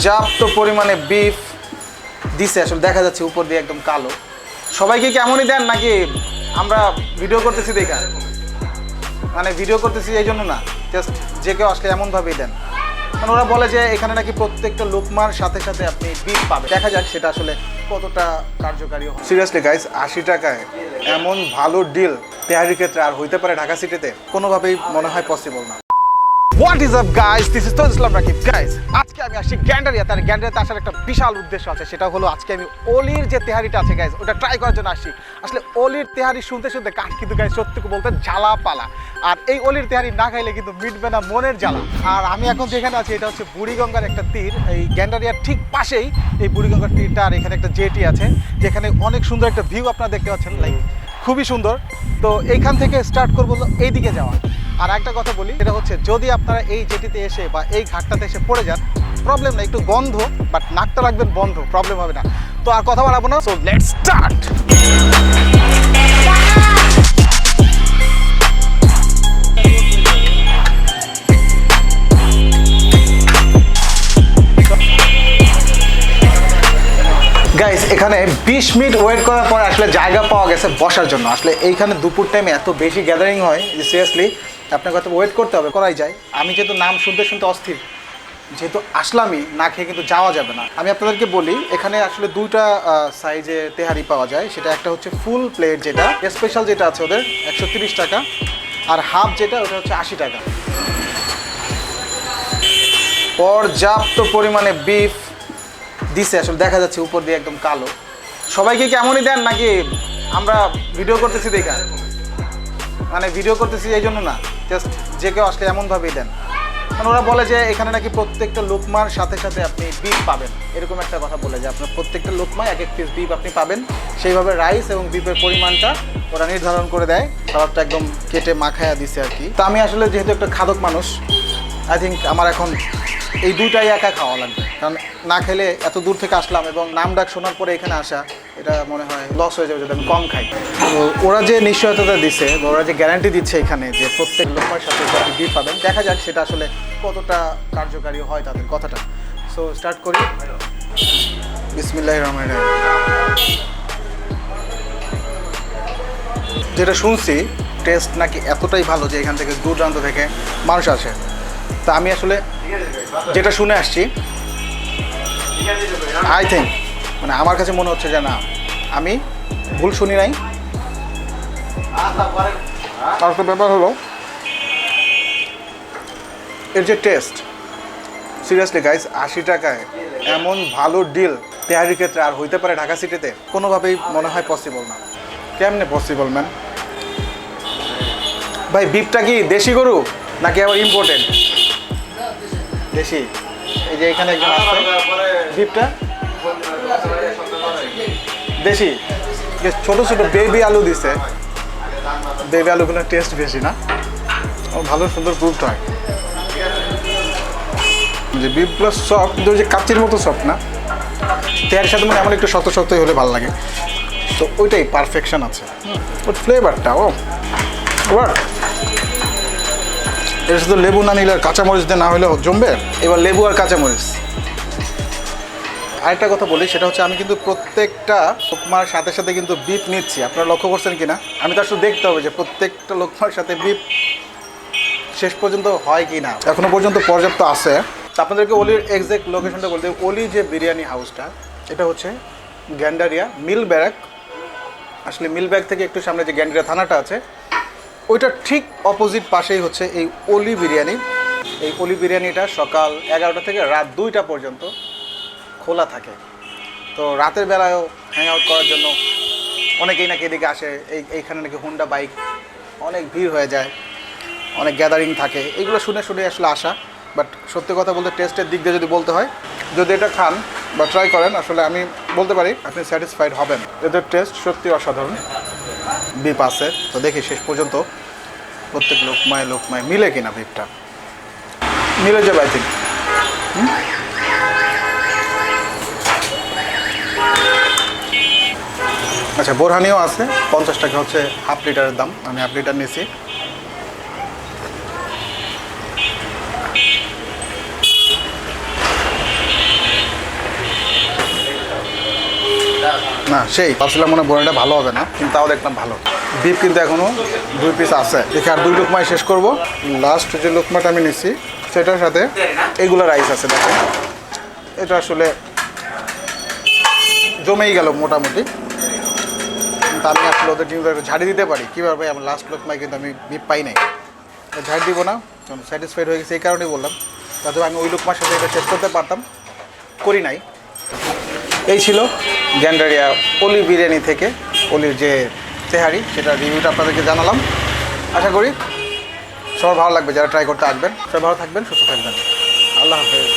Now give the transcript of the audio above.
পর্যাপ্ত পরিমাণে বিফ দিছে। আসলে দেখা যাচ্ছে উপর দিয়ে একদম কালো। সবাইকে কি এমনই দেন নাকি আমরা ভিডিও করতেছি দেখা? মানে ভিডিও করতেছি এই জন্য না জাস্ট যে কেউ আসলে এমনভাবেই দেন। মানে ওরা বলে যে এখানে নাকি প্রত্যেকটা লোকমার সাথে সাথে আপনি বিল পাবেন। দেখা যাক সেটা আসলে কতটা কার্যকারী হয়। সিরিয়াসলি গাইস আশি টাকায় এমন ভালো ডিল তেহারির ক্ষেত্রে আর হইতে পারে ঢাকা সিটিতে কোনোভাবেই মনে হয় পসিবল না। What is up guys this is তো ইসলাম রাকিব গাইস আজকে আমি আসছি গ্যান্ডারিয়া। তার গ্যান্ডারিয়াতে আসার একটা বিশাল উদ্দেশ্য আছে, সেটা হলো আজকে আমি অলির যে তেহারিটা আছে গাইস ওটা ট্রাই করার জন্য আসছি। আসলে অলির তেহারি শুনতে শুনতে কাঠ কিন্তু গাইস সত্যি বলতে জ্বালা পালা আর এই অলির তেহারি না খাইলে কিন্তু মিটবে না মনের জ্বালা। আর আমি এখন যেখানে আছি, এটা হচ্ছে বুড়িগঙ্গার একটা তীর। এই গ্যান্ডারিয়ার ঠিক পাশেই এই বুড়িগঙ্গার তীরটা আর এখানে একটা জেটি আছে, যেখানে অনেক সুন্দর একটা ভিউ আপনারা দেখতে পাচ্ছেন লাইক খুবই সুন্দর। তো এইখান থেকে স্টার্ট করব এইদিকে যাওয়া। আর একটা কথা বলি এটা হচ্ছে যদি আপনারা এই জেটিতে এসে বা এই ঘাটটাতে এসে পড়ে যান প্রবলেম না, একটু গন্ধ বাট নাকটা রাখবেন বন্ধ প্রবলেম হবে না। তো আর কথা বাড়াবো না। সো লেট স্টার্ট বিশ মিনিট ওয়েট করার পর আসলে জায়গা পাওয়া গেছে বসার জন্য। আসলে এইখানে দুপুর টাইমে এত বেশি গ্যাদারিং হয় যে সিরিয়াসলি আপনাকে হয়তো ওয়েট করতে হবে, করাই যায়। আমি যেহেতু নাম শুনতে শুনতে অস্থির, যেহেতু আসলামই, না খেয়ে কিন্তু যাওয়া যাবে না। আমি আপনাদেরকে বলি, এখানে আসলে দুইটা সাইজে তেহারি পাওয়া যায়। সেটা একটা হচ্ছে ফুল প্লেট যেটা স্পেশাল যেটা আছে ওদের, একশো টাকা। আর হাফ যেটা, ওটা হচ্ছে আশি টাকা। পর্যাপ্ত পরিমাণে বিফ দিছে, আসলে দেখা যাচ্ছে উপর দিয়ে একদম কালো। সবাইকে কেমনই দেন নাকি আমরা ভিডিও করতেছি দেখা? মানে ভিডিও করতেছি এই জন্য না জাস্ট যে কেউ আসলে এমনভাবেই দেন। কারণ ওরা বলে যে এখানে নাকি প্রত্যেকটা লোকমার সাথে সাথে আপনি বিপ পাবেন। এরকম একটা কথা বলে যে আপনার প্রত্যেকটা লোকমায় এক এক পিস বিপ আপনি পাবেন। সেইভাবে রাইস এবং বিপের পরিমাণটা ওরা নির্ধারণ করে দেয়। খাবারটা একদম কেটে মাখায়া দিছে আর কি। তো আমি আসলে যেহেতু একটা খাদক মানুষ আই থিঙ্ক আমার এখন এই দুইটাই একা খাওয়া লাগবে। কারণ না খেলে এত দূর থেকে আসলাম এবং নাম ডাক শোনার পরে এখানে আসা, এটা মনে হয় লস হয়ে যাবে যদি আমি কম খাই। তো ওরা যে নিশ্চয়তা দিচ্ছে ওরা যে গ্যারান্টি দিচ্ছে এখানে যে প্রত্যেক লোকের সাথে বিল পাবেন, দেখা যাক সেটা আসলে কতটা কার্যকারী হয় তাদের কথাটা। সো স্টার্ট করি। বিসমিল্লাহ রহমান যেটা শুনছি টেস্ট নাকি এতটাই ভালো যে এখান থেকে দূর দূরান্ত থেকে মানুষ আসে। তা আমি আসলে যেটা শুনে আসছি আই থিঙ্ক মানে আমার কাছে মনে হচ্ছে যে না আমি ভুল শুনি নাই। আর একটা ব্যাপার হলো এর যে টেস্ট সিরিয়াসলি গাইস আশি টাকায় এমন ভালো ডিল তেহারির ক্ষেত্রে আর হইতে পারে ঢাকা সিটিতে কোনোভাবেই মনে হয় পসিবল না। কেমনে পসিবল ম্যান ভাই বিপটা কি দেশি গরু নাকি আবার ইম্পোর্টেড দেশি। এই যে এখানে একজন আছে। দেশি? বেশ ছোট ছোট বেবি আলু দিছে। বেবি আলুগুলোর টেস্ট বেশি না? ভালো সুন্দর গ্রুপড হয়। যে বিপ প্লাস সফট কিন্তু যে কাচির মতো সফট না? তেয়ারের সাথে মানে এমন একটু শত শক্তই হলে ভালো লাগে। তো ওইটাই পারফেকশন আছে। ওর ফ্লেভারটা ও। এর শুধু লেবু না নিলে আর কাঁচামরিচ দিয়ে না হলে জমবে? এবার লেবু আর কাঁচামরিচ। আরেকটা কথা বলি, সেটা হচ্ছে আমি কিন্তু প্রত্যেকটা লোকমার সাথে সাথে কিন্তু বিপ নিচ্ছি। আপনারা লক্ষ্য করছেন কি না আমি তো আসলে দেখতে হবে যে প্রত্যেকটা লোকমার সাথে বিপ শেষ পর্যন্ত হয় কি না এখনও পর্যন্ত পর্যাপ্ত আছে। আপনাদেরকে অলির এক্সাক্ট লোকেশনটা বলতে অলি যে বিরিয়ানি হাউসটা এটা হচ্ছে গ্যান্ডারিয়া মিল ব্যারাক। আসলে মিল ব্যাগ থেকে একটু সামনে যে গ্যান্ডারিয়া থানাটা আছে, ওইটা ঠিক অপোজিট পাশেই হচ্ছে এই অলি বিরিয়ানি। এই অলি বিরিয়ানিটা সকাল এগারোটা থেকে রাত দুইটা পর্যন্ত খোলা থাকে। তো রাতের বেলায়ও হ্যাং আউট করার জন্য অনেকেই নাকি এদিকে আসে, এই এইখানে নাকি হুন্ডা বাইক অনেক ভিড় হয়ে যায়, অনেক গ্যাদারিং থাকে। এগুলো শুনে শুনে আসলে আসা বাট সত্যি কথা বলতে টেস্টের দিক দিয়ে যদি বলতে হয়, যদি এটা খান বা ট্রাই করেন, আসলে আমি বলতে পারি আপনি স্যাটিসফাইড হবেন। এদের টেস্ট সত্যি অসাধারণ। বিপ আছে, তো দেখি শেষ পর্যন্ত প্রত্যেক লোকমায় লোকমায় মিলে কিনা বিপটা মিলে যাবে আই থিঙ্ক আচ্ছা বোরহানিও আছে। পঞ্চাশ টাকা হচ্ছে হাফ লিটারের দাম। আমি হাফ লিটার নিয়েছি। না, সেই, ভাবছিলাম মনে বোরহানিটা ভালো হবে না, কিন্তু তাও দেখলাম ভালো। বিপ কিন্তু এখনও দুই পিস আছে। দেখে আর দুই লুকমায় শেষ করব। লাস্ট যে লুকমাটা আমি নিছি সেটার সাথে এগুলো রাইস আছে, দেখেন। এটা আসলে জমেই গেল মোটামুটি। কিন্তু আমি আসলে ওদের একটা ঝাড়ি দিতে পারি। কীভাবে ভাই? আমার লাস্ট লোকমায় কিন্তু আমি বিপ পাই নাই। ঝাড়ি দিব না, কারণ স্যাটিসফাইড হয়ে গেছে, এই কারণেই বললাম। যাতে আমি ওই লোকমার সাথে এটা শেষ করতে পারতাম, করি নাই। এই ছিল গ্যান্ডারিয়া অলি বিরিয়ানি থেকে অলির যে তেহারি সেটা রিভিউটা আপনাদেরকে জানালাম। আশা করি সবার ভালো লাগবে, যারা ট্রাই করতে আসবেন। সবাই ভালো থাকবেন, সুস্থ থাকবেন। আল্লাহ হাফেজ।